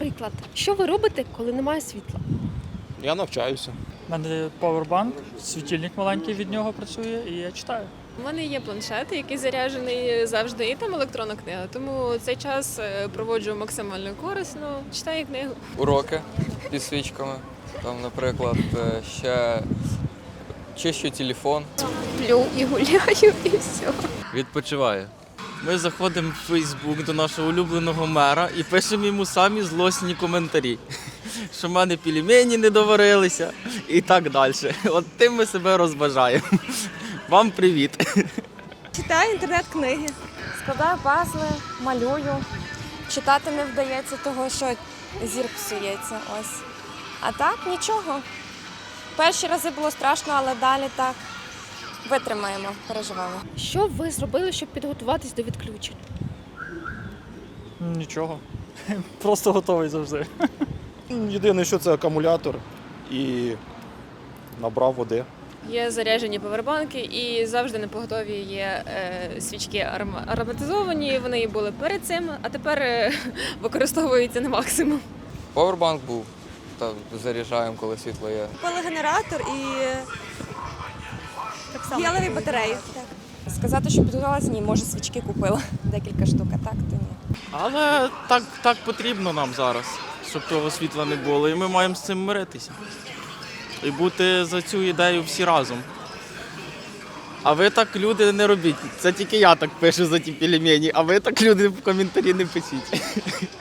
Наприклад, що ви робите, коли немає світла? Я навчаюся. У мене павербанк, світильник маленький від нього працює, і я читаю. У мене є планшет, який заряджений завжди, і там електронна книга. Тому цей час е, проводжу максимально корисно, читаю книгу. уроки зі свічками. Там, наприклад, е, ще чищу телефон. Сплю і гуляю, і все. Відпочиваю. Ми заходимо в Фейсбук до нашого улюбленого мера і пишемо йому самі злосні коментарі, що в мене пельмені не доварилися і так далі. От тим ми себе розважаємо. Вам привіт! Читаю інтернет-книги. Складаю пазли, малюю. Читати не вдається, того що зір псується. Ось. А так нічого. Перші рази було страшно, але далі так. Витримаємо, переживемо. Що ви зробили, щоб підготуватись до відключень? Нічого. Просто готовий завжди. Єдине, що це акумулятор і набрав води. Є заряджені павербанки, і завжди на поготові є е, свічки ароматизовані. Вони були перед цим, а тепер е, використовуються на максимум. Повербанк був, та заряджаємо, коли світло є. Купили генератор і гелеві батареї. Сказати, що підготувалася, ні, може свічки купила декілька штук, а так то ні. Але так, так потрібно нам зараз, щоб того світла не було, і ми маємо з цим миритися. І бути за цю ідею всі разом. А ви так люди не робіть. Це тільки я так пишу за ті пельмені, а ви так люди в коментарі не пишіть.